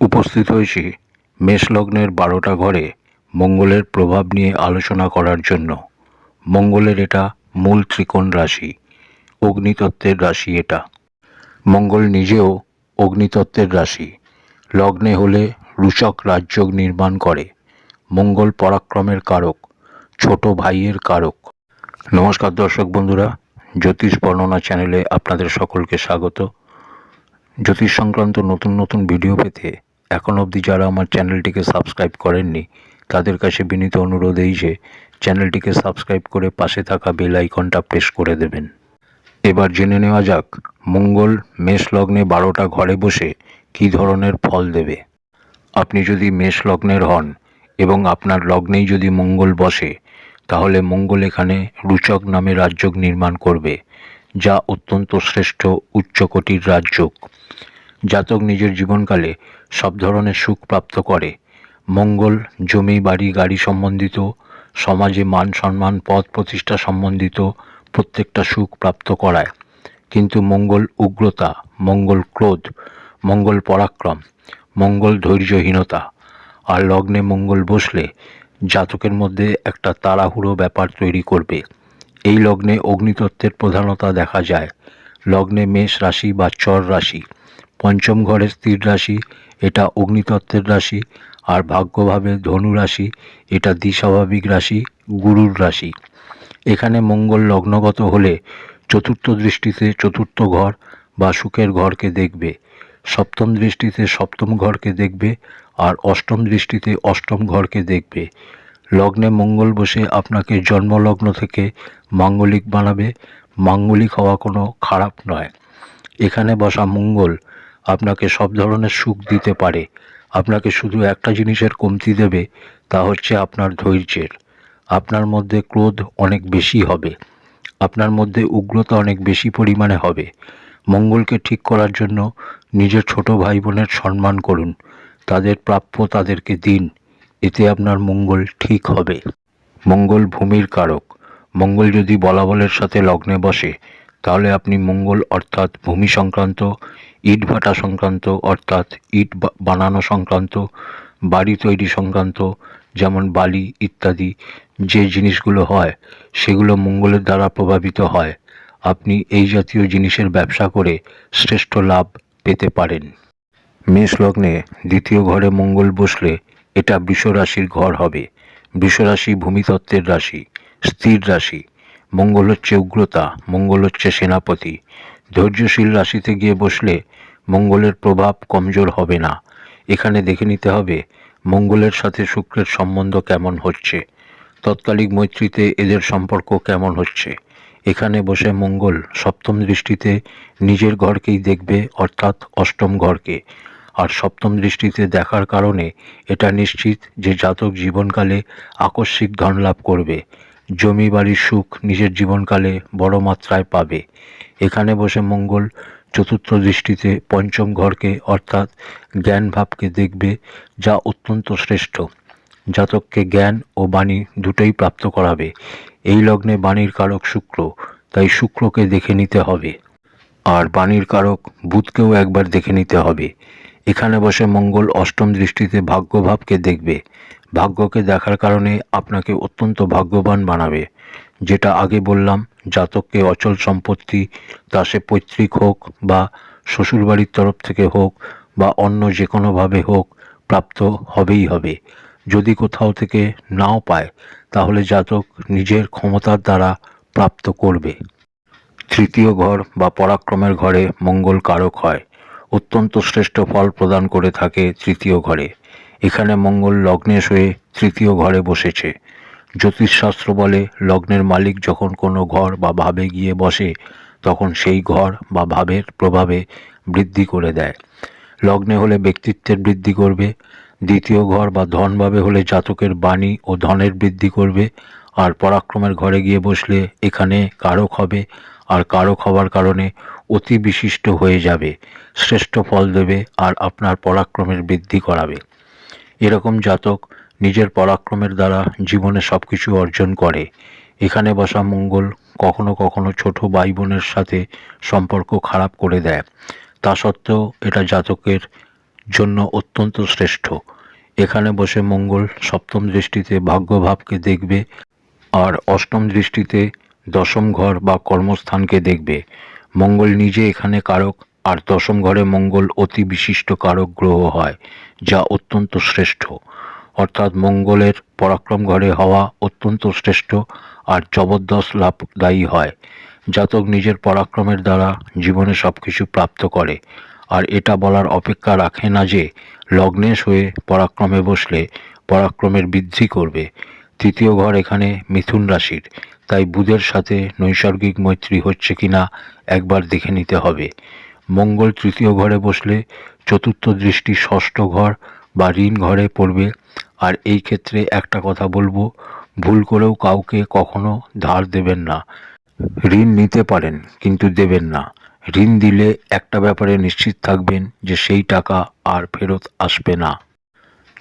উপস্থিত হয়েছি মেষলগ্নের বারোটা ঘরে মঙ্গলের প্রভাব নিয়ে আলোচনা করার জন্য। মঙ্গলের এটা মূল ত্রিকোণ রাশি, অগ্নিতত্ত্বের রাশি এটা। মঙ্গল নিজেও অগ্নিতত্ত্বের রাশি, লগ্নে হলে রুচক রাজযোগ নির্মাণ করে। মঙ্গল পরাক্রমের কারক, ছোট ভাইয়ের কারক। নমস্কার দর্শক বন্ধুরা, জ্যোতিষ বর্ণনা চ্যানেলে আপনাদের সকলকে স্বাগত। জ্যোতিষ সংক্রান্ত নতুন নতুন ভিডিও পেতে এখন অবধি যারা আমার চ্যানেলটিকে সাবস্ক্রাইব করেননি, তাদের কাছে বিনীত অনুরোধ এই যে, চ্যানেলটিকে সাবস্ক্রাইব করে পাশে থাকা বেল আইকনটা প্রেস করে দেবেন। এবার জেনে নেওয়া যাক, মঙ্গল মেষ লগ্নে বারোটা ঘরে বসে কী ধরনের ফল দেবে। আপনি যদি মেষ লগ্নের হন এবং আপনার লগ্নেই যদি মঙ্গল বসে, তাহলে মঙ্গল এখানে রুচক নামে রাজযোগ নির্মাণ করবে, যা অত্যন্ত শ্রেষ্ঠ উচ্চকোটির রাজযোগ। জাতক নিজের জীবনকালে সব ধরনের সুখ প্রাপ্ত করে। মঙ্গল, জমি, বাড়ি, গাড়ি সম্বন্ধিত, সমাজে মান সম্মান পদ প্রতিষ্ঠা সম্বন্ধিত প্রত্যেকটা সুখ প্রাপ্ত করায়। কিন্তু মঙ্গল উগ্রতা, মঙ্গল ক্রোধ, মঙ্গল পরাক্রম, মঙ্গল ধৈর্যহীনতা আর লগ্নে মঙ্গল বসলে জাতকের মধ্যে একটা তাড়াহুড়ো ব্যাপার তৈরি করবে। এই লগ্নে অগ্নিতত্ত্বের প্রধানতা দেখা যায়। লগ্নে মেষ রাশি বা চর রাশি। পঞ্চম ঘরে স্থির রাশি, এটা অগ্নিতত্ত্বের রাশি, আর ভাগ্যভাবে ধনু রাশি, এটা দ্বিস্বাভাবিক রাশি, গুরুর রাশি। এখানে মঙ্গল লগ্নগত হলে চতুর্থ দৃষ্টিতে চতুর্থ ঘর বা সুখের ঘরকে দেখবে, সপ্তম দৃষ্টিতে সপ্তম ঘরকে দেখবে, আর অষ্টম দৃষ্টিতে অষ্টম ঘরকে দেখবে। লগ্নে মঙ্গল বসে আপনাকে জন্মলগ্ন থেকে মাঙ্গলিক বানাবে, মাঙ্গলিক হওয়া কোনো খারাপ নয়। এখানে বসা মঙ্গল আপনাকে সব ধরনের সুখ দিতে পারে। আপনাকে শুধু একটা জিনিসের কমতি দেবে, তা হচ্ছে আপনার ধৈর্যের। আপনার মধ্যে ক্রোধ অনেক বেশি হবে। আপনার মধ্যে উগ্রতা অনেক বেশি পরিমাণে হবে। মঙ্গলকে ঠিক করার জন্য নিজের ছোট ভাই বোনের সম্মান করুন। তাদের প্রাপ্য তাদেরকে দিন। এতে আপনার মঙ্গল ঠিক হবে। মঙ্গল ভূমির কারক। মঙ্গল যদি বলাবলের সাথে লগ্নে বসে, তাহলে আপনি মঙ্গল অর্থাৎ ভূমি সংক্রান্ত ইট ভাটা সংক্রান্ত, অর্থাৎ ইট বানানো সংক্রান্ত, বাড়ি তৈরি সংক্রান্ত, যেমন বালি ইত্যাদি, যে জিনিসগুলো হয়, সেগুলো মঙ্গলের দ্বারা প্রভাবিত হয়। আপনি এই জাতীয় জিনিসের ব্যবসা করে শ্রেষ্ঠ লাভ পেতে পারেন। মেষ লগ্নে দ্বিতীয় ঘরে মঙ্গল বসলে এটা বৃষ রাশির ঘর হবে। বৃষ রাশি ভূমিতত্ত্বের রাশি, স্থির রাশি। মঙ্গল হচ্ছে উগ্রতা, মঙ্গল হচ্ছে সেনাপতি। ধৈর্যশীল রাশিতে গিয়ে বসলে মঙ্গলের প্রভাব কমজোর হবে না। এখানে দেখে নিতে হবে, মঙ্গলের সাথে শুক্রের সম্বন্ধ কেমন হচ্ছে। তৎকালিক মৈত্রীতে এদের সম্পর্ক কেমন হচ্ছে? এখানে বসে মঙ্গল সপ্তম দৃষ্টিতে নিজের ঘরকেই দেখবে, অর্থাৎ অষ্টম ঘরকে। আর সপ্তম দৃষ্টিতে দেখার কারণে এটা নিশ্চিত যে জাতক জীবনকালে আকস্মিক ধন লাভ করবে। জমি, বাড়ির সুখ নিজের জীবনকালে বড় মাত্রায় পাবে। এখানে বসে মঙ্গল চতুর্থ দৃষ্টিতে পঞ্চম ঘরকে অর্থাৎ জ্ঞান ভাবকে দেখবে, যা অত্যন্ত শ্রেষ্ঠ। জাতককে জ্ঞান ও বাণী দুটোই প্রাপ্ত করাবে। এই লগ্নে বাণীর কারক শুক্র, তাই শুক্রকে দেখে নিতে হবে। আর বাণীর কারক বুধকেও একবার দেখে নিতে হবে। এখানে বসে মঙ্গল অষ্টম দৃষ্টিতে ভাগ্যভাবকে দেখবে। ভাগ্যকে দেখার কারণে আপনাকে অত্যন্ত ভাগ্যবান বানাবে। যেটা আগে বললাম, জাতককে অচল সম্পত্তি, তা সে পৈতৃক হোক বা শ্বশুরবাড়ির তরফ থেকে হোক বা অন্য যে কোনোভাবে হোক, প্রাপ্ত হবেই হবে। যদি কোথাও থেকে নাও পায়, তাহলে জাতক নিজের ক্ষমতার দ্বারা প্রাপ্ত করবে। তৃতীয় ঘর বা পরাক্রমের ঘরে মঙ্গল কারক হয়। অত্যন্ত শ্রেষ্ঠ ফল প্রদান করে থাকে তৃতীয় ঘরে। এখানে মঙ্গল লগ্নে হয়ে তৃতীয় ঘরে বসেছে। জ্যোতিষশাস্ত্র বলে, লগ্নের মালিক যখন কোনো ঘর বা ভাবে গিয়ে বসে, তখন সেই ঘর বা ভাবের প্রভাবে বৃদ্ধি করে দেয়। লগ্নে হলে ব্যক্তিত্বের বৃদ্ধি করবে, দ্বিতীয় ঘর বা ধনভাবে হলে জাতকের বাণী ও ধনের বৃদ্ধি করবে, আর পরাক্রমের ঘরে গিয়ে বসলে এখানে কারক হবে, আর কারক হওয়ার কারণে অতি বিশিষ্ট হয়ে যাবে, শ্রেষ্ঠ ফল দেবে, আর আপনার পরাক্রমের বৃদ্ধি করাবে। এরকম জাতক নিজের পরাক্রমের দ্বারা জীবনে সব কিছু অর্জন করে। এখানে বসা মঙ্গল কখনো কখনো ছোট ভাই বোনের সাথে সম্পর্ক খারাপ করে দেয়। তা সত্ত্বেও এটা জাতকের জন্য অত্যন্ত শ্রেষ্ঠ। এখানে বসে মঙ্গল সপ্তম দৃষ্টিতে ভাগ্যভাবকে দেখবে আর অষ্টম দৃষ্টিতে দশম ঘর বা কর্মস্থানকে দেখবে। মঙ্গল নিজে এখানে কারক আর দশম ঘরে মঙ্গল অতি বিশিষ্ট কারক গ্রহ হয়, যা অত্যন্ত শ্রেষ্ঠ। অর্থাৎ মঙ্গলের পরাক্রম ঘরে হওয়া অত্যন্ত শ্রেষ্ঠ আর জবরদস্ত লাভদায়ী হয়। জাতক নিজের পরাক্রমের দ্বারা জীবনে সব কিছু প্রাপ্ত করে। আর এটা বলার অপেক্ষা রাখে না যে লগ্নেশ হয়ে পরাক্রমে বসলে পরাক্রমের বৃদ্ধি করবে। তৃতীয় ঘর এখানে মিথুন রাশির। তাই বুধের সাথে নৈসর্গিক মৈত্রী হচ্ছে কিনা একবার দেখে নিতে হবে। মঙ্গল তৃতীয় ঘরে বসলে চতুর্থ দৃষ্টি ষষ্ঠ ঘর বা ঋণ ঘরে পড়বে। আর এই ক্ষেত্রে একটা কথা বলব, ভুল করেও কাউকে কখনো ধার দেবেন না। ঋণ নিতে পারেন, কিন্তু দেবেন না। ঋণ দিলে একটা ব্যাপারে নিশ্চিত থাকবেন যে সেই টাকা আর ফেরত আসবে না।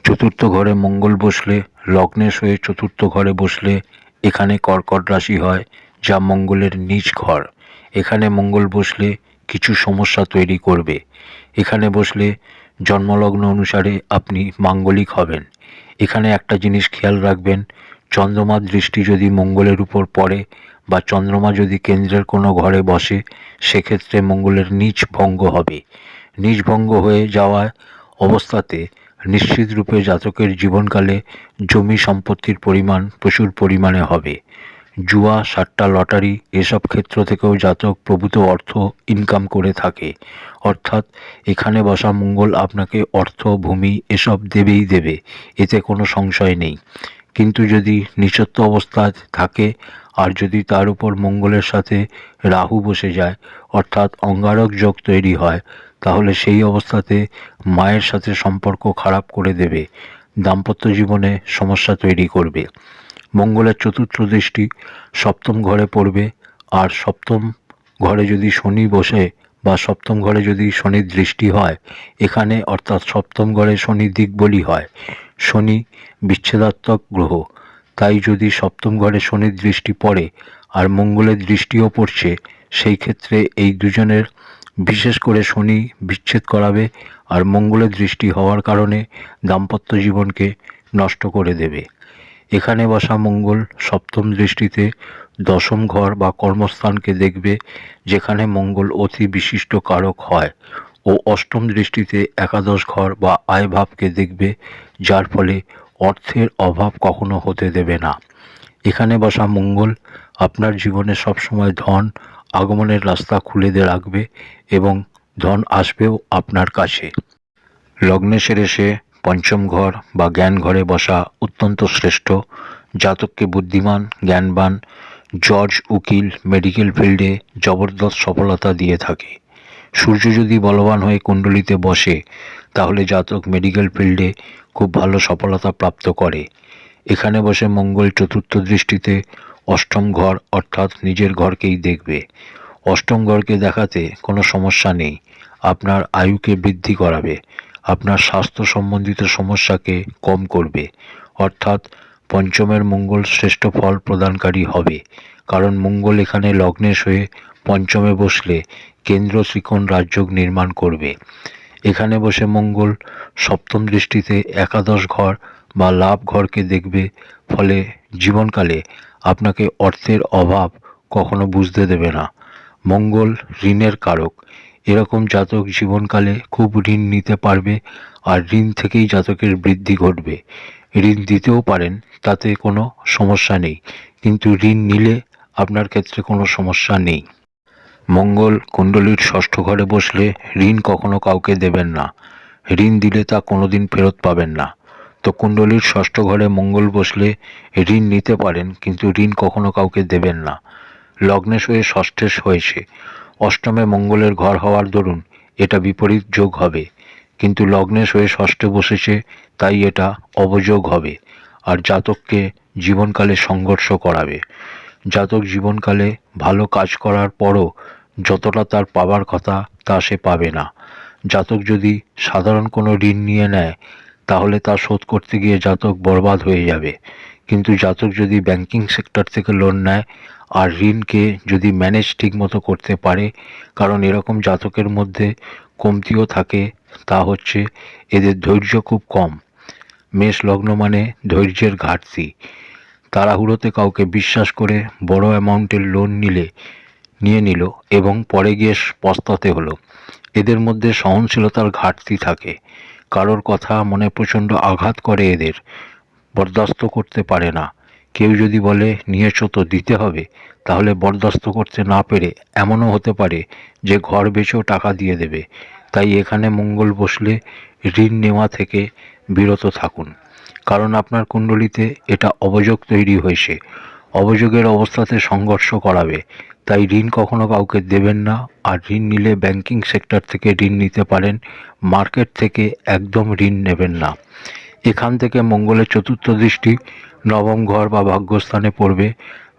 চতুর্থ ঘরে মঙ্গল বসলে লগ্নেশ হয়ে চতুর্থ ঘরে বসলে এখানে কর্কট রাশি হয়, যা মঙ্গলের নিজ ঘর। এখানে মঙ্গল বসলে কিছু সমস্যা তৈরি করবে। এখানে বসলে জন্মলগ্ন অনুসারে আপনি মাঙ্গলিক হবেন। এখানে একটা জিনিস খেয়াল রাখবেন, চন্দ্রমার দৃষ্টি যদি মঙ্গলের উপর পড়ে বা চন্দ্রমা যদি কেন্দ্রের কোনো ঘরে বসে, সেক্ষেত্রে মঙ্গলের নিচ ভঙ্গ হবে। নিচ ভঙ্গ হয়ে যাওয়ায় অবস্থাতে নিশ্চিত রূপে জাতকের জীবনকালে জমি সম্পত্তির পরিমাণ প্রচুর পরিমাণে হবে। জুয়া, সাট্টা, লটারি এসব ক্ষেত্র থেকেও জাতক প্রভূত অর্থ ইনকাম করে থাকে। অর্থাৎ এখানে বসা মঙ্গল আপনাকে অর্থ, ভূমি এসব দেবেই দেবে, এতে কোনো সংশয় নেই। কিন্তু যদি নিচত্ব অবস্থায় থাকে আর যদি তার উপর মঙ্গলের সাথে রাহু বসে যায়, অর্থাৎ অঙ্গারক যোগ তৈরি হয়, তাহলে সেই অবস্থাতে মায়ের সাথে সম্পর্ক খারাপ করে দেবে, দাম্পত্য জীবনে সমস্যা তৈরি করবে। মঙ্গলের চতুর্থ দৃষ্টি সপ্তম ঘরে পড়বে, আর সপ্তম ঘরে যদি শনি বসে বা সপ্তম ঘরে যদি শনির দৃষ্টি হয়, এখানে অর্থাৎ সপ্তম ঘরে শনি দিক বলি হয়, শনি বিচ্ছেদাত্মক গ্রহ। তাই যদি সপ্তম ঘরে শনির দৃষ্টি পড়ে আর মঙ্গলের দৃষ্টিও পড়ছে, সেই ক্ষেত্রে এই দুজনের বিশেষ করে শনি বিচ্ছেদ করাবে আর মঙ্গলের দৃষ্টি হওয়ার কারণে দাম্পত্য জীবনকে নষ্ট করে দেবে। এখানে বসা মঙ্গল সপ্তম দৃষ্টিতে দশম ঘর বা কর্মস্থানকে দেখবে, যেখানে মঙ্গল অতি বিশিষ্ট কারক হয়, ও অষ্টম দৃষ্টিতে একাদশ ঘর বা আয় ভাবকে দেখবে, যার ফলে অর্থের অভাব কখনো হতে দেবে না। এখানে বসা মঙ্গল আপনার জীবনে সবসময় ধন আগমনের রাস্তা খুলে দিয়ে রাখবে এবং ধন আসবেও আপনার কাছে। লগ্নেশের এসে পঞ্চম ঘর বা জ্ঞান ঘরে বসা অত্যন্ত শ্রেষ্ঠ, জাতককে বুদ্ধিমান, জ্ঞানবান জজ উকিল মেডিকেল ফিল্ডে জবরদস্ত সফলতা দিয়ে থাকে। সূর্য যদি বলবান হয়ে কুণ্ডলিতে বসে, তাহলে জাতক মেডিকেল ফিল্ডে খুব ভালো সফলতা প্রাপ্ত করে। এখানে বসে মঙ্গল চতুর্থ দৃষ্টিতে অষ্টম ঘর অর্থাৎ নিজের ঘরকেই দেখবে। অষ্টম ঘরকে দেখাতে কোনো সমস্যা নেই, আপনার আয়ুকে বৃদ্ধি করাবে। আপনার স্বাস্থ্য সম্বন্ধিত সমস্যাকে কম করবে। অর্থাৎ পঞ্চমের মঙ্গল শ্রেষ্ঠ ফল প্রদানকারী হবে। কারণ মঙ্গল এখানে লগ্নেশ হয়ে পঞ্চমে বসলে কেন্দ্র ত্রিকোণ রাজযোগ নির্মাণ করবে। এখানে বসে মঙ্গল সপ্তম দৃষ্টিতে একাদশ ঘর বা লাভ ঘরকে দেখবে। ফলে জীবনকালে আপনাকে অর্থের অভাব কখনো বুঝতে দেবে না। মঙ্গল ঋণের কারক। এরকম জাতক জীবনকালে খুব ঋণ নিতে পারবে আর ঋণ থেকেই জাতকের বৃদ্ধি ঘটবে। ঋণ দিতেও পারেন, তাতে কোনো সমস্যা নেই। কিন্তু ঋণ নিলে আপনার ক্ষেত্রে কোনো সমস্যা নেই। মঙ্গল কুণ্ডলীর ষষ্ঠ ঘরে বসলে ঋণ কখনো কাউকে দেবেন না। ঋণ দিলে তা কোনোদিন ফেরত পাবেন না। তো কুণ্ডলীর ষষ্ঠ ঘরে মঙ্গল বসলে ঋণ নিতে পারেন, কিন্তু ঋণ কখনো কাউকে দেবেন না। লগ্নেশ হয়ে ষষ্ঠেশ হয়েছে। অষ্টমে মঙ্গলের ঘর হওয়ার দরুন এটা বিপরীত যোগ হবে। কিন্তু লগ্নেশ হয়ে ষষ্ঠে বসেছে, তাই এটা অবযোগ হবে। আর জাতককে জীবনকালে সংঘর্ষ করাবে। জাতক জীবনকালে ভালো কাজ করার পরও যতটা তার পাবার কথা তা সে পাবে না। জাতক যদি সাধারণ কোনো ঋণ নিয়ে নেয়, তাহলে তা শোধ করতে গিয়ে জাতক বরবাদ হয়ে যাবে। কিন্তু জাতক যদি ব্যাংকিং সেক্টর থেকে লোন নেয় আর ঋণকে যদি ম্যানেজ ঠিকমতো করতে পারে, কারণ এরকম জাতকের মধ্যে কমতিও থাকে, তা হচ্ছে এদের ধৈর্য খুব কম। মেষ লগ্ন মানে ধৈর্যের ঘাটতি। তাড়াহুড়োতে কাউকে বিশ্বাস করে বড় অ্যামাউন্টের লোন নিলে, নিয়ে নিল এবং পরে গিয়ে পস্তাতে হলো। এদের মধ্যে সহনশীলতার ঘাটতি থাকে। কারোর কথা মনে প্রচণ্ড আঘাত করে এদের, বরদাস্ত করতে পারে না। কেউ যদি বলে, নিয়েছো তো দিতে হবে, তাহলে বরদাস্ত করতে না পেরে এমনও হতে পারে যে ঘর বেচেও টাকা দিয়ে দেবে। তাই এখানে মঙ্গল বসলে ঋণ নেওয়া থেকে বিরত থাকুন। কারণ আপনার কুণ্ডলিতে এটা অবযোগ তৈরি হয়েছে। অবযোগের অবস্থাতে সংঘর্ষ করাবে। তাই ঋণ কখনো কাউকে দেবেন না। আর ঋণ নিলে ব্যাংকিং সেক্টর থেকে ঋণ নিতে পারেন। মার্কেট থেকে একদম ঋণ নেবেন না। এখান থেকে মঙ্গলের চতুর্থ দৃষ্টি নবম ঘর বা ভাগ্যস্থানে পড়বে।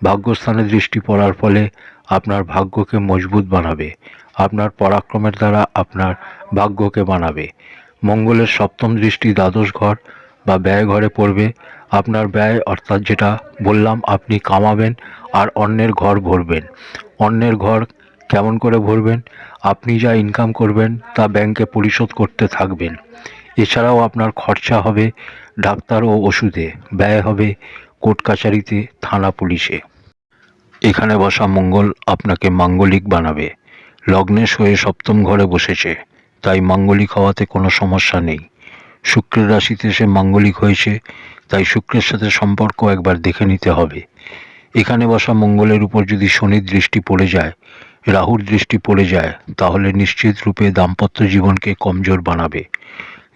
ভাগ্যস্থানে দৃষ্টি পড়ার ফলে আপনার ভাগ্যকে মজবুত বানাবে। আপনার পরাক্রমের দ্বারা আপনার ভাগ্যকে বানাবে। মঙ্গলের সপ্তম দৃষ্টি দ্বাদশ ঘর বা ব্যয় ঘরে পড়বে। আপনার ব্যয় অর্থাৎ যেটা বললাম, আপনি কামাবেন আর অন্যের ঘর ভরবেন। অন্যের ঘর কেমন করে ভরবেন? আপনি যা ইনকাম করবেন তা ব্যাংকে পরিশোধ করতে থাকবেন। এছাড়াও আপনার খরচা হবে। ডাক্তার ও ওষুধে। ব্যয় হবে কোর্ট কাছারিতে, থানা পুলিশে। এখানে বসা মঙ্গল আপনাকে মাঙ্গলিক বানাবে। লগ্নেশ হয়ে সপ্তম ঘরে বসেছে। তাই মাঙ্গলিক হওয়াতে কোনো সমস্যা নেই। শুক্রের রাশিতে সে মাঙ্গলিক হয়েছে, তাই শুক্রের সাথে সম্পর্ক একবার দেখে নিতে হবে। এখানে বসা মঙ্গলের উপর যদি শনির দৃষ্টি পড়ে যায়, রাহুর দৃষ্টি পড়ে যায়, তাহলে নিশ্চিত রূপে দাম্পত্য জীবনকে কমজোর বানাবে।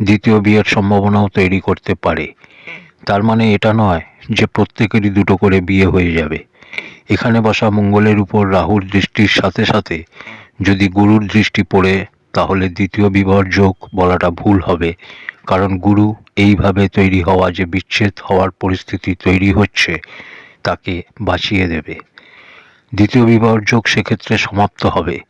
দ্বিতীয় বিয়ের সম্ভাবনাও তৈরি করতে পারে। তার মানে এটা নয় যে প্রত্যেকেরই দুটো করে বিয়ে হয়ে যাবে। এখানে বসা মঙ্গলের উপর রাহুর দৃষ্টির সাথে সাথে যদি গুরুর দৃষ্টি পড়ে, তাহলে দ্বিতীয় বিবাহর যোগ বলাটা ভুল হবে। কারণ গুরু এইভাবে তৈরি হওয়া যে বিচ্ছেদ হওয়ার পরিস্থিতি তৈরি হচ্ছে, তাকে বাঁচিয়ে দেবে। দ্বিতীয় বিবাহর যোগ সেক্ষেত্রে সমাপ্ত হবে।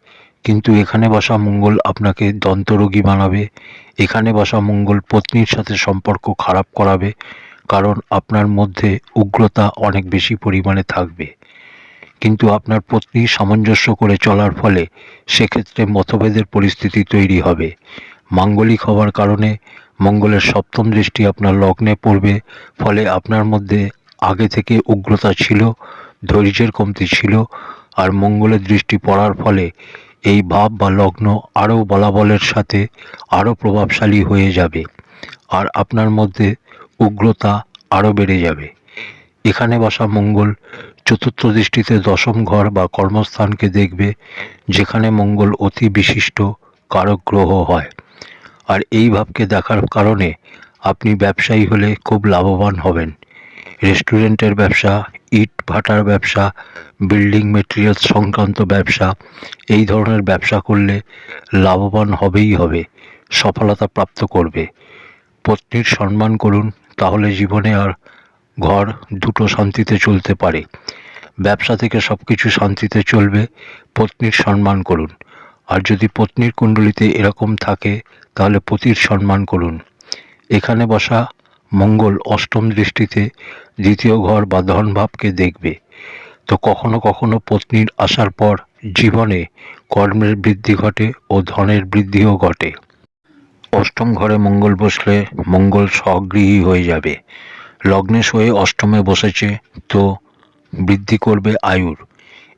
কিন্তু এখানে বসা মঙ্গল আপনাকে দন্তরোগী বানাবে এখানে বসা মঙ্গল পত্নীর সাথে সম্পর্ক খারাপ করাবে, কারণ আপনার মধ্যে উগ্রতা অনেক বেশি পরিমাণে থাকবে। কিন্তু আপনার পত্নী সামঞ্জস্য করে চলার ফলে সেক্ষেত্রে মতভেদের পরিস্থিতি তৈরি হবে। মাঙ্গলিক হওয়ার কারণে মঙ্গলের সপ্তম দৃষ্টি আপনার লগ্নে পড়বে, ফলে আপনার মধ্যে আগে থেকে উগ্রতা ছিল, ধৈর্যের কমতি ছিল, আর মঙ্গলের দৃষ্টি পড়ার ফলে এই ভাব বা লগ্ন আরও বলাবলের সাথে আরও প্রভাবশালী হয়ে যাবে আর আপনার মধ্যে উগ্রতা আরও বেড়ে যাবে। এখানে বসা মঙ্গল চতুর্থ দৃষ্টিতে দশম ঘর বা কর্মস্থানকে দেখবে, যেখানে মঙ্গল অতি বিশিষ্ট কারক গ্রহ হয়। আর এই ভাবকে দেখার কারণে আপনি ব্যবসায়ী হলে খুব লাভবান হবেন। রেস্টুরেন্টের ব্যবসা ইট, ভাটার ব্যবসা, বিল্ডিং মেটেরিয়ালস সংক্রান্ত ব্যবসা, এই ধরনের ব্যবসা করলে লাভবান হবেই হবে, সফলতা প্রাপ্ত করবে। পত্নীর সম্মান করুন, তাহলে জীবনে আর ঘর দুটো শান্তিতে চলতে পারে। ব্যবসা থেকে সব কিছু শান্তিতে চলবে, পত্নীর সম্মান করুন। আর যদি পত্নীর কুণ্ডলিতে এরকম থাকে, তাহলে পতির সম্মান করুন। এখানে বসা মঙ্গল অষ্টম দৃষ্টিতে দ্বিতীয় ঘর বা ধনভাবকে দেখবে। তো কখনো কখনো পত্নীর আসার পর জীবনে কর্মের বৃদ্ধি ঘটে ও ধনের বৃদ্ধিও ঘটে। অষ্টম ঘরে মঙ্গল বসলে মঙ্গল স্বগৃহী হয়ে যাবে। লগ্নেশ হয়ে অষ্টমে বসেছে, তো বৃদ্ধি করবে আয়ুর।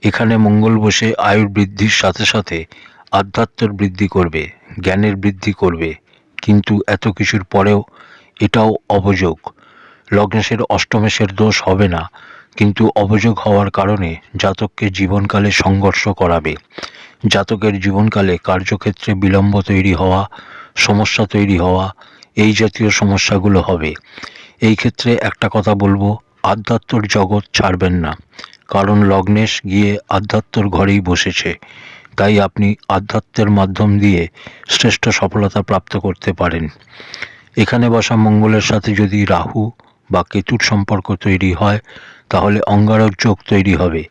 এখানে মঙ্গল বসে আয়ুর বৃদ্ধির সাথে সাথে আধ্যাত্মের বৃদ্ধি করবে, জ্ঞানের বৃদ্ধি করবে। কিন্তু এত কিছুর পরেও এটাও অবযোগ লগ্নেশের অষ্টমেশের দোষ হবে না, কিন্তু অবযোগ হওয়ার কারণে জাতককে জীবনকালে সংঘর্ষ করাবে। জাতকের জীবনকালে কার্যক্ষেত্রে বিলম্ব তৈরি হওয়া, সমস্যা তৈরি হওয়া, এই জাতীয় সমস্যাগুলো হবে। এই ক্ষেত্রে একটা কথা বলব, আধ্যাত্মর জগৎ ছাড়বেন না। কারণ লগ্নেশ গিয়ে আধ্যাত্মর ঘরেই বসেছে। তাই আপনি আধ্যাত্মের মাধ্যম দিয়ে শ্রেষ্ঠ সফলতা প্রাপ্ত করতে পারেন। এখানে বসা মঙ্গলের সাথে যদি রাহু বা কেতুর সম্পর্ক তৈরি হয়, তাহলে অঙ্গারক যোগ তৈরি হবে।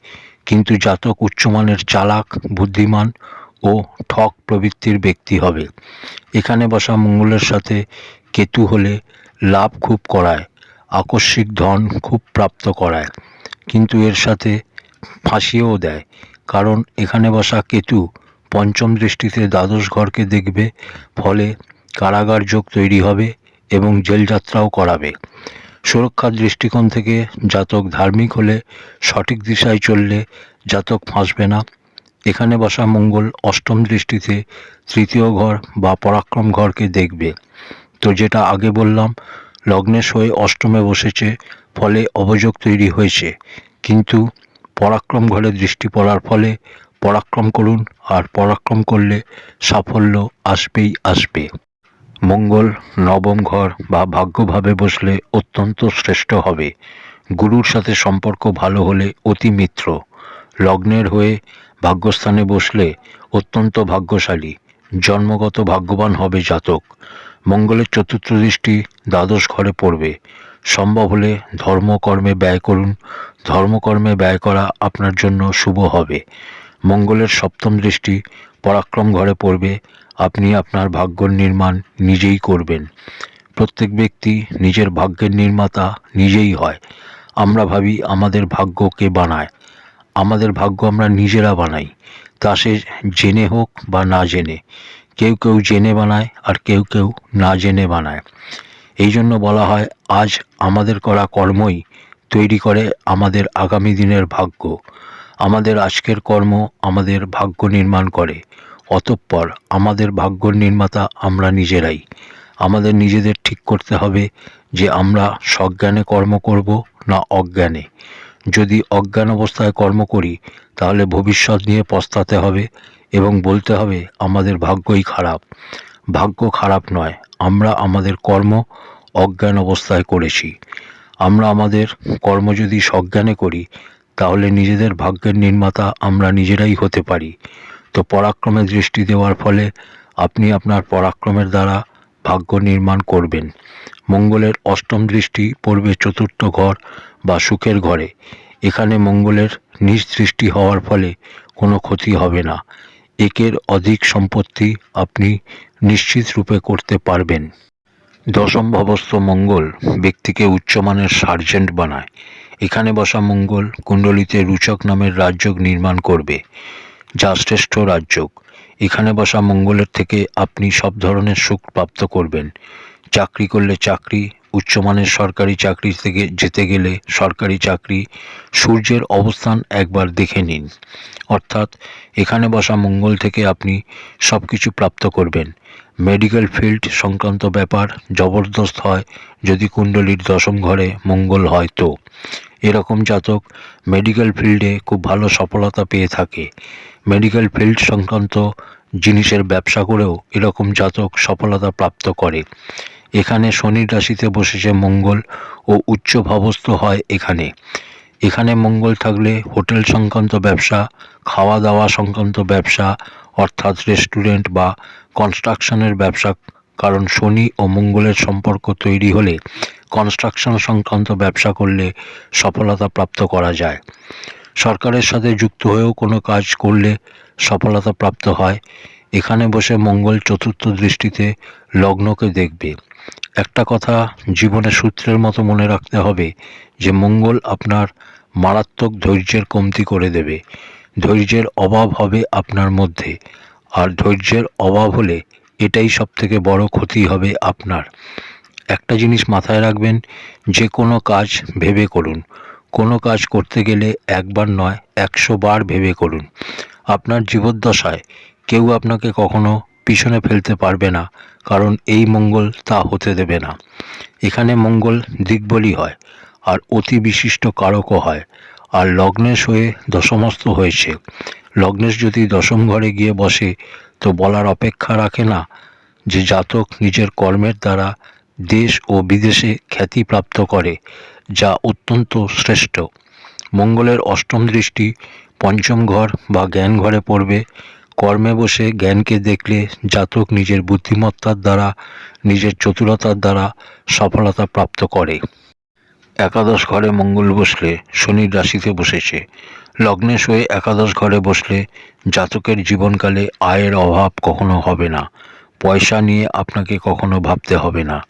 কিন্তু জাতক উচ্চমানের চালাক, বুদ্ধিমান ও ঠক প্রবৃত্তির ব্যক্তি হবে। এখানে বসা মঙ্গলের সাথে কেতু হলে লাভ খুব করায়, আকস্মিক ধন খুব প্রাপ্ত করায়। কিন্তু এর সাথে ফাঁসিয়েও দেয়, কারণ এখানে বসা কেতু পঞ্চম দৃষ্টিতে দ্বাদশ ঘরকে দেখবে, ফলে কারাগার যোগ তৈরি হবে এবং জেলযাত্রাও করাবে। সুরক্ষার দৃষ্টিকোণ থেকে জাতক ধার্মিক হলে সঠিক দিশায় চললে জাতক ফাঁসবে না। এখানে বসা মঙ্গল অষ্টম দৃষ্টিতে তৃতীয় ঘর বা পরাক্রম ঘরকে দেখবে। তো যেটা আগে বললাম লগ্নের হয়ে অষ্টমে বসেছে, ফলে অবযোগ তৈরি হয়েছে। কিন্তু পরাক্রম ঘরে দৃষ্টি পড়ার ফলে পরাক্রম করুন আর পরাক্রম করলে সাফল্য আসবেই আসবে। মঙ্গল, নবম ঘর বা ভাগ্যভাবে বসলে অত্যন্ত শ্রেষ্ঠ হবে। গুরুর সাথে সম্পর্ক ভালো হলে অতি মিত্র। লগ্নের হয়ে ভাগ্যস্থানে বসলে অত্যন্ত ভাগ্যশালী। জন্মগত ভাগ্যবান হবে জাতক। মঙ্গলের চতুর্থ দৃষ্টি দ্বাদশ ঘরে পড়বে। সম্ভব হলে ধর্মকর্মে ব্যয় করুন। ধর্মকর্মে ব্যয় করা আপনার জন্য শুভ হবে। মঙ্গলের সপ্তম দৃষ্টি পরাক্রম ঘরে পড়বে। আপনি আপনার ভাগ্য নির্মাণ নিজেই করবেন। প্রত্যেক ব্যক্তি নিজের ভাগ্যের নির্মাতা নিজেই হয়। আমরা ভাবি আমাদের ভাগ্যকে বানায়। আমাদের ভাগ্য আমরা নিজেরা বানাই। তা সে জেনে হোক বা না জেনে। কেউ কেউ জেনে বানায় আর কেউ কেউ না জেনে বানায়। এই জন্য বলা হয়, আজ আমাদের করা কর্মই তৈরি করে আমাদের আগামী দিনের ভাগ্য। আমাদের আজকের কর্ম আমাদের ভাগ্য নির্মাণ করে। অতঃপর আমাদের ভাগ্য নির্মাতা আমরা নিজেরাই। আমাদের নিজেদের ঠিক করতে হবে যে আমরা সজ্ঞানে কর্ম করব না অজ্ঞানে। যদি অজ্ঞান অবস্থায় কর্ম করি, তাহলে ভবিষ্যৎ নিয়ে পস্তাতে হবে এবং বলতে হবে, আমাদের ভাগ্যই খারাপ। ভাগ্য খারাপ নয়, আমরা আমাদের কর্ম অজ্ঞান অবস্থায় করেছি। আমরা আমাদের কর্ম যদি সজ্ঞানে করি, তাহলে নিজেদের ভাগ্যের নির্মাতা আমরা নিজেরাই হতে পারি। তো পরাক্রমে দৃষ্টি দেওয়ার ফলে আপনি আপনার পরাক্রমের দ্বারা ভাগ্য নির্মাণ করবেন। মঙ্গলের অষ্টম দৃষ্টি পড়বে চতুর্থ ঘর বা সুখের ঘরে। এখানে মঙ্গলের নিজ দৃষ্টি হওয়ার ফলে কোনো ক্ষতি হবে না। একের অধিক সম্পত্তি আপনি নিশ্চিত রূপে করতে পারবেন। দশম ভবস্থ মঙ্গল, ব্যক্তিকে উচ্চমানের সার্জেন্ট বানায়। এখানে বসা মঙ্গল কুণ্ডলিতে রুচক নামের রাজযোগ নির্মাণ করবে। যা শ্রেষ্ঠ রাজযোগ। এখানে বসা মঙ্গলের থেকে আপনি সব ধরনের সুখ প্রাপ্ত করবেন। চাকরি করলে চাকরি উচ্চমানের সরকারি চাকরি থেকে যেতে গেলে সরকারি চাকরি, সূর্যের অবস্থান একবার দেখে নিন। অর্থাৎ, এখানে বসা মঙ্গল থেকে আপনি সব কিছু প্রাপ্ত করবেন। মেডিকেল ফিল্ড সংক্রান্ত ব্যাপার জবরদস্ত হয়, যদি কুণ্ডলীর দশম ঘরে মঙ্গল হয় তো। এরকম জাতক মেডিকেল ফিল্ডে খুব ভালো সফলতা পেয়ে থাকে। মেডিকেল ফিল্ড সংক্রান্ত জিনিসের ব্যবসা করেও এরকম জাতক সফলতা প্রাপ্ত করে। এখানে শনির রাশিতে বসেছে মঙ্গল ও উচ্চ ভাবস্থ হয় এখানে। এখানে মঙ্গল থাকলে হোটেল সংক্রান্ত ব্যবসা খাওয়া দাওয়া সংক্রান্ত ব্যবসা, অর্থাৎ রেস্টুরেন্ট বা কনস্ট্রাকশনের ব্যবসা, কারণ শনি ও মঙ্গলের সম্পর্ক তৈরি হলে কনস্ট্রাকশন সংক্রান্ত ব্যবসা করলে সফলতা প্রাপ্ত করা যায়। সরকারের সাথে যুক্ত হয়েও কোনো কাজ করলে সফলতা প্রাপ্ত হয়। এখানে বসে মঙ্গল চতুর্থ দৃষ্টিতে লগ্নকে দেখবে। একটা কথা জীবনে সূত্রের মতো মনে রাখতে হবে যে মঙ্গল আপনার মারাত্মক ধৈর্যের কমতি করে দেবে। ধৈর্যের অভাব হবে আপনার মধ্যে। আর ধৈর্যের অভাব হলে এটাই সব থেকে বড় ক্ষতি হবে আপনার। একটা জিনিস মাথায় রাখবেন, যে কোনো কাজ ভেবে করুন। কোনো কাজ করতে গেলে একবার নয়, একশো বার ভেবে করুন। আপনার জীবদ্দশায় কেউ আপনাকে কখনো পিছনে ফেলতে পারবে না, কারণ এই মঙ্গল তা হতে দেবে না। এখানে মঙ্গল দিগ্বলি হয়, আর অতি বিশিষ্ট কারকও হয়, আর লগ্নেশ হয়ে দশমস্ত হয়েছে। লগ্নেশ যদি দশম ঘরে গিয়ে বসে, তো বলার অপেক্ষা রাখে না যে জাতক নিজের কর্মের দ্বারা দেশ ও বিদেশে খ্যাতি প্রাপ্ত করে। যা অত্যন্ত শ্রেষ্ঠ। মঙ্গলের অষ্টম দৃষ্টি পঞ্চম ঘর বা জ্ঞান ঘরে পড়বে। কর্মে বসে জ্ঞানকে দেখলে জাতক নিজের বুদ্ধিমত্তার দ্বারা, নিজের চতুরতার দ্বারা সফলতা প্রাপ্ত করে। একাদশ ঘরে মঙ্গল বসলে শনির রাশিতে বসেছে। লগ্নে হয়ে একাদশ ঘরে বসলে জাতকের জীবনকালে আয়ের অভাব কখনো হবে না। পয়সা নিয়ে আপনাকে কখনো ভাবতে হবে না।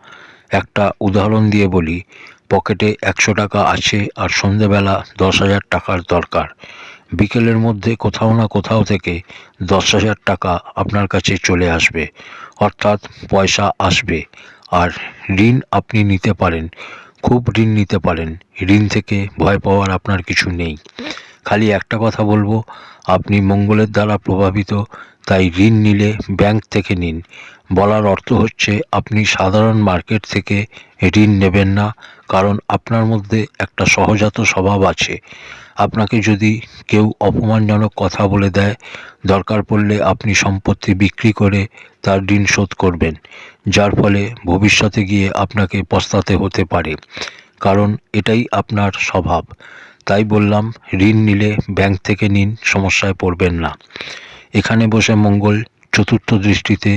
একটা উদাহরণ দিয়ে বলি পকেটে একশো টাকা আছে আর সন্ধেবেলা দশ হাজার টাকার দরকার। বিকেলের মধ্যে কোথাও না কোথাও থেকে দশ হাজার টাকা আপনার কাছে চলে আসবে। অর্থাৎ পয়সা আসবে। আর ঋণ আপনি নিতে পারেন। খুব ঋণ নিতে পারেন। ঋণ থেকে ভয় পাওয়ার আপনার কিছু নেই। খালি একটা কথা বলব, আপনি মঙ্গলের দ্বারা প্রভাবিত তাই ঋণ নিলে ব্যাংক থেকে নিন। বলার অর্থ হচ্ছে, আপনি সাধারণ মার্কেট থেকে ঋণ নেবেন না, কারণ আপনার মধ্যে একটা সহজাত স্বভাব আছে। আপনাকে যদি কেউ অপমানজনক কথা বলে দেয়, দরকার পড়লে আপনি সম্পত্তি বিক্রি করে তার ঋণ শোধ করবেন, যার ফলে ভবিষ্যতে গিয়ে আপনাকে পস্তাতে হতে পারে, কারণ এটাই আপনার স্বভাব। তাই বললাম, ঋণ নিলে ব্যাংক থেকে নিন, সমস্যায় পড়বেন না। এখানে বসে মঙ্গল চতুর্থ দৃষ্টিতে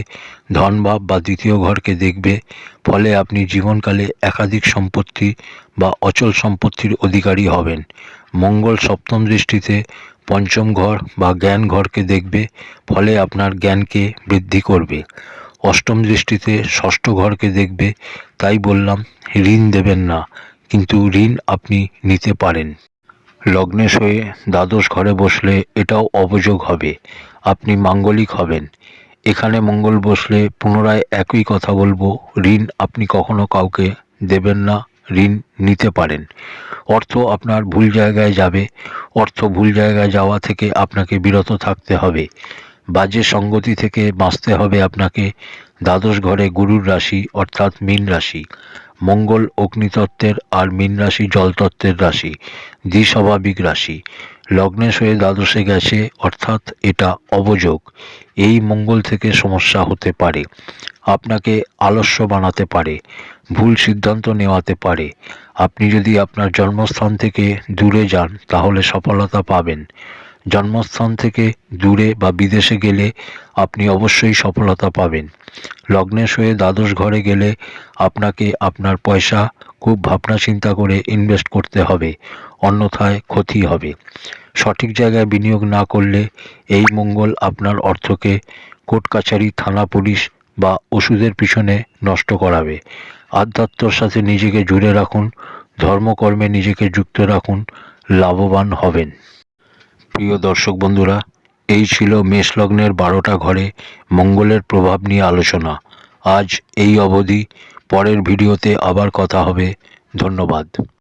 ধনভাব বা দ্বিতীয় ঘরকে দেখবে। ফলে আপনি জীবনকালে একাধিক সম্পত্তি বা অচল সম্পত্তির অধিকারী হবেন। মঙ্গল সপ্তম দৃষ্টিতে পঞ্চম ঘর বা জ্ঞান ঘরকে দেখবে, ফলে আপনার জ্ঞানকে বৃদ্ধি করবে। অষ্টম দৃষ্টিতে ষষ্ঠ ঘরকে দেখবে, তাই বললাম, ঋণ দেবেন না, কিন্তু ঋণ আপনি নিতে পারেন। লগ্নেশ হয়ে দ্বাদশ ঘরে বসলে এটাও অবযোগ হবে। আপনি মাঙ্গলিক হবেন। এখানে মঙ্গল বসলে পুনরায় একই কথা বলব, ঋণ আপনি কখনো কাউকে দেবেন না, ঋণ নিতে পারেন। অর্থ আপনার ভুল জায়গায় যাবে, অর্থ ভুল জায়গায় যাওয়া থেকে আপনাকে বিরত থাকতে হবে। বাজে সঙ্গতি থেকে বাঁচতে হবে আপনাকে, দ্বাদশ ঘরে গুরুর রাশি অর্থাৎ মীন রাশি। মঙ্গল অগ্নিতত্ত্বের আর মীন রাশি জলতত্ত্বের রাশি, দ্বিস্বাভাবিক রাশি। লগ্নেশ হয়ে দ্বাদশে গেছে, অর্থাৎ এটা অবযোগ। এই মঙ্গল থেকে সমস্যা হতে পারে। আপনাকে আলস্য বানাতে পারে, ভুল সিদ্ধান্ত নেওয়াতে পারে। আপনি যদি আপনার জন্মস্থান থেকে দূরে যান, তাহলে সফলতা পাবেন। জন্মস্থান থেকে দূরে বা বিদেশে গেলে আপনি অবশ্যই সফলতা পাবেন। লগ্নেশ হয়ে দ্বাদশ ঘরে গেলে আপনাকে আপনার পয়সা খুব ভাবনা চিন্তা করে ইনভেস্ট করতে হবে, অন্যথায় ক্ষতি হবে। সঠিক জায়গায় বিনিয়োগ না করলে এই মঙ্গল আপনার অর্থকে কোর্ট কাছারি থানা পুলিশ বা ওষুধের পিছনে নষ্ট করাবে। আধ্যাত্মর সাথে নিজেকে জুড়ে রাখুন, ধর্মকর্মে নিজেকে যুক্ত রাখুন, লাভবান হবেন। প্রিয় দর্শক বন্ধুরা, এই ছিল মেষ লগ্নের বারোটা ঘরে মঙ্গলের প্রভাব নিয়ে আলোচনা। আজ এই অবধি, পরের ভিডিওতে আবার কথা হবে। ধন্যবাদ।